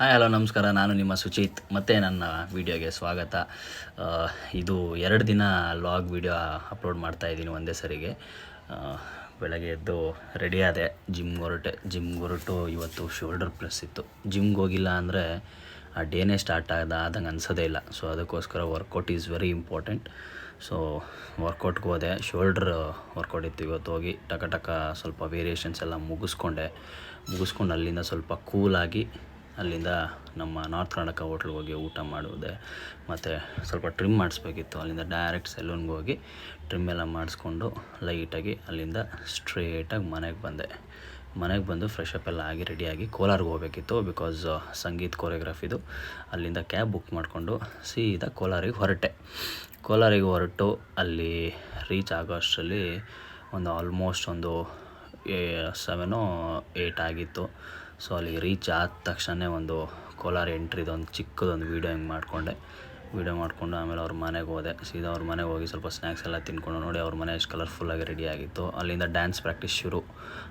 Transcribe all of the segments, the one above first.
Hi hello ನಮಸ್ಕಾರ. ನಾನು ನಿಮ್ಮ ಸುಚಿತ್. ಮತ್ತೆ ನನ್ನ ವಿಡಿಯೋಗೆ ಸ್ವಾಗತ. ಇದು ಎರಡು ದಿನ ಲಾಗ್ ವಿಡಿಯೋ ಅಪ್ಲೋಡ್ ಮಾಡ್ತಾ ಇದ್ದೀನಿ ಒಂದೇ ಸರಿಗೆ. ಬೆಳಗ್ಗೆ ಎದ್ದು ರೆಡಿ ಆದೆ. ಜಿಮ್ ಹೊರಟೆ. ಜಿಮ್ ಹೊರಟು ಇವತ್ತು ಶೋಲ್ಡರ್ ಪ್ಲಸ್ ಇತ್ತು. ಜಿಮ್ಗೆ ಹೋಗಿಲ್ಲ ಅಂದರೆ ಆ ಡೇನೇ ಸ್ಟಾರ್ಟ್ ಆದ ಆದಂಗೆ ಅನ್ಸೋದೇ ಇಲ್ಲ. ಸೊ ಅದಕ್ಕೋಸ್ಕರ workout is very important so ವರ್ಕೌಟ್ಗೆ ಹೋದೆ. ಶೋಲ್ಡ್ರ್ ವರ್ಕೌಟ್ ಇತ್ತು. ಇವತ್ತು ಹೋಗಿ ಟಕ ಟಕ ಸ್ವಲ್ಪ ವೇರಿಯೇಷನ್ಸ್ ಎಲ್ಲ ಮುಗಿಸ್ಕೊಂಡೆ. ಮುಗಿಸ್ಕೊಂಡು ಅಲ್ಲಿಂದ ಸ್ವಲ್ಪ ಕೂಲಾಗಿ ಅಲ್ಲಿಂದ ನಮ್ಮ ನಾರ್ತ್ ಕರ್ನಾಟಕ ಹೋಟ್ಲ್ಗೆ ಹೋಗಿ ಊಟ ಮಾಡಿದೆ ಮತ್ತು ಸ್ವಲ್ಪ ಟ್ರಿಮ್ ಮಾಡಿಸ್ಬೇಕಿತ್ತು. ಅಲ್ಲಿಂದ ಡೈರೆಕ್ಟ್ ಸೆಲೂನ್ಗೆ ಹೋಗಿ ಟ್ರಿಮ್ ಎಲ್ಲ ಮಾಡಿಸ್ಕೊಂಡು ಲೈಟಾಗಿ ಅಲ್ಲಿಂದ ಸ್ಟ್ರೇಟಾಗಿ ಮನೆಗೆ ಬಂದೆ. ಮನೆಗೆ ಬಂದು ಫ್ರೆಶ್ ಅಪ್ ಎಲ್ಲ ಆಗಿ ರೆಡಿಯಾಗಿ ಕೋಲಾರ್ಗೆ ಹೋಗಬೇಕಿತ್ತು ಬಿಕಾಸ್ ಸಂಗೀತ್ ಕೋರಿಯೋಗ್ರಫಿದು ಅಲ್ಲಿಂದ ಕ್ಯಾಬ್ ಬುಕ್ ಮಾಡಿಕೊಂಡು ಸೀದಾ ಕೋಲಾರಿಗೆ ಹೊರಟೆ. ಕೋಲಾರಿಗೆ ಹೊರಟು ಅಲ್ಲಿ ರೀಚ್ ಆಗೋ ಅಷ್ಟರಲ್ಲಿ ಒಂದು ಆಲ್ಮೋಸ್ಟ್ ಒಂದು ಸೆವೆನೋ ಏಯ್ಟ್ ಆಗಿತ್ತು. ಸೊ ಅಲ್ಲಿಗೆ ರೀಚ್ ಆದ ತಕ್ಷಣ ಒಂದು ಕೋಲಾರ ಎಂಟ್ರಿದು ಒಂದು ಚಿಕ್ಕದೊಂದು ವೀಡಿಯೋ ಹಿಂಗೆ ಮಾಡಿಕೊಂಡೆ. ವೀಡಿಯೋ ಮಾಡಿಕೊಂಡು ಆಮೇಲೆ ಅವ್ರ ಮನೆಗೆ ಹೋದೆ. ಸೀದಾ ಅವ್ರ ಮನೆಗೆ ಹೋಗಿ ಸ್ವಲ್ಪ ಸ್ನ್ಯಾಕ್ಸ್ ಎಲ್ಲ ತಿನ್ಕೊಂಡು ನೋಡಿ ಅವ್ರ ಮನೆ ಎಷ್ಟು ಕಲರ್ಫುಲ್ಲಾಗಿ ರೆಡಿ ಆಗಿತ್ತು. ಅಲ್ಲಿಂದ ಡ್ಯಾನ್ಸ್ ಪ್ರಾಕ್ಟೀಸ್ ಶುರು.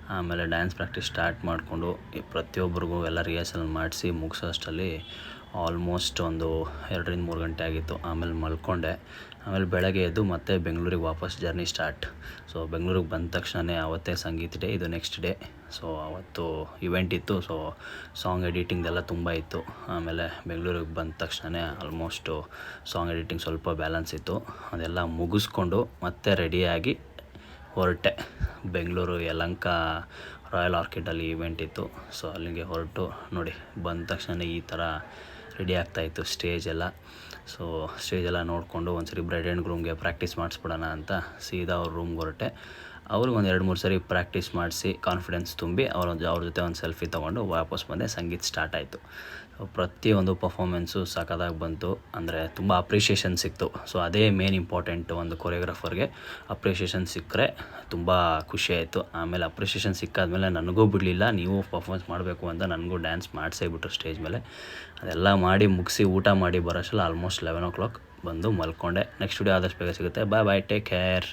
ಆಮೇಲೆ ಡ್ಯಾನ್ಸ್ ಪ್ರಾಕ್ಟೀಸ್ ಸ್ಟಾರ್ಟ್ ಮಾಡಿಕೊಂಡು ಪ್ರತಿಯೊಬ್ಬರಿಗೂ ಎಲ್ಲ ರಿಹರ್ಸಲ್ ಮಾಡಿಸಿ ಮುಗಿಸೋಷ್ಟರಲ್ಲಿ ಆಲ್ಮೋಸ್ಟ್ ಒಂದು ಎರಡರಿಂದ ಮೂರು ಗಂಟೆ ಆಗಿತ್ತು. ಆಮೇಲೆ ಮಲ್ಕೊಂಡೆ. ಆಮೇಲೆ ಬೆಳಗ್ಗೆ ಎದ್ದು ಮತ್ತೆ ಬೆಂಗಳೂರಿಗೆ ವಾಪಸ್ ಜರ್ನಿ ಸ್ಟಾರ್ಟ್. ಸೊ, ಬೆಂಗಳೂರಿಗೆ ಬಂದ ತಕ್ಷಣ ಅವತ್ತೇ ಸಂಗೀತ ಡೇ, ಇದು ನೆಕ್ಸ್ಟ್ ಡೇ. ಸೊ, ಅವತ್ತು ಇವೆಂಟ್ ಇತ್ತು. ಸೊ, ಸಾಂಗ್ ಎಡಿಟಿಂಗ್ದೆಲ್ಲ ತುಂಬ ಇತ್ತು. ಆಮೇಲೆ ಬೆಂಗಳೂರಿಗೆ ಬಂದ ತಕ್ಷಣ ಆಲ್ಮೋಸ್ಟು ಸಾಂಗ್ ಎಡಿಟಿಂಗ್ ಸ್ವಲ್ಪ ಬ್ಯಾಲೆನ್ಸ್ ಇತ್ತು. ಅದೆಲ್ಲ ಮುಗಿಸ್ಕೊಂಡು ಮತ್ತೆ ರೆಡಿಯಾಗಿ ಹೊರಟೆ. ಬೆಂಗಳೂರು ಯಲಂಕ ರಾಯಲ್ ಆರ್ಕಿಡಲ್ಲಿ ಇವೆಂಟ್ ಇತ್ತು. ಸೊ, ಅಲ್ಲಿಗೆ ಹೊರಟು ನೋಡಿ, ಬಂದ ತಕ್ಷಣ ಈ ಥರ ರೆಡಿ ಆಗ್ತಾಯಿತ್ತು ಸ್ಟೇಜ್ ಎಲ್ಲ. ಸೊ ಸ್ಟೇಜ್ ಎಲ್ಲ ನೋಡಿಕೊಂಡು ಒಂದ್ಸರಿ ಬ್ರೈಡ್ ಆ್ಯಂಡ್ ಗ್ರೂಮ್ಗೆ ಪ್ರಾಕ್ಟೀಸ್ ಮಾಡಿಸ್ಬಿಡೋಣ ಅಂತ ಸೀದಾ ಅವ್ರ ರೂಮ್ಗೆ ಹೊರಟೆ. ಅವ್ರಿಗೆ ಒಂದು ಎರಡು ಮೂರು ಸರಿ ಪ್ರಾಕ್ಟೀಸ್ ಮಾಡಿಸಿ ಕಾನ್ಫಿಡೆನ್ಸ್ ತುಂಬಿ ಅವ್ರ ಅವ್ರ ಜೊತೆ ಒಂದು ಸೆಲ್ಫಿ ತೊಗೊಂಡು ವಾಪಸ್ ಬಂದೆ, ಸಂಗೀತ ಸ್ಟಾರ್ಟ್ ಆಯಿತು. ಪ್ರತಿಯೊಂದು ಪರ್ಫಾಮೆನ್ಸು ಸಖತ್ತಾಗಿ ಬಂತು. ಅಂದರೆ ತುಂಬ ಅಪ್ರಿಷಿಯೇಷನ್ ಸಿಕ್ತು. ಸೊ ಅದೇ ಮೇನ್ ಇಂಪಾರ್ಟೆಂಟ್ ಒಂದು ಕೊರಿಯೋಗ್ರಾಫರ್ಗೆ ಅಪ್ರಿಷಿಯೇಷನ್ ಸಿಕ್ಕರೆ ತುಂಬ ಖುಷಿ ಆಯಿತು. ಆಮೇಲೆ ಅಪ್ರಿಷಿಯೇಷನ್ ಸಿಕ್ಕಾದ್ಮೇಲೆ ನನಗೂ ಬಿಡಲಿಲ್ಲ. ನೀವು ಪರ್ಫಾಮೆನ್ಸ್ ಮಾಡಬೇಕು ಅಂತ ನನಗೂ ಡ್ಯಾನ್ಸ್ ಮಾಡಿಸೇ ಬಿಟ್ಟರು ಸ್ಟೇಜ್ ಮೇಲೆ. ಅದೆಲ್ಲ ಮಾಡಿ ಮುಗಿಸಿ ಊಟ ಮಾಡಿ ಬರೋಷ್ಟಲ್ಲ ಆಲ್ಮೋಸ್ಟ್ ಲೆವೆನ್ ಓ ಕ್ಲಾಕ್ ಬಂದು ಮಲ್ಕೊಂಡೆ. ನೆಕ್ಸ್ಟ್ ವಿಡಿಯೋ ಆದಷ್ಟು ಬೇಗ ಸಿಗುತ್ತೆ. ಬಾಯ್ ಬಾಯ್ ಟೇಕ್ ಕೇರ್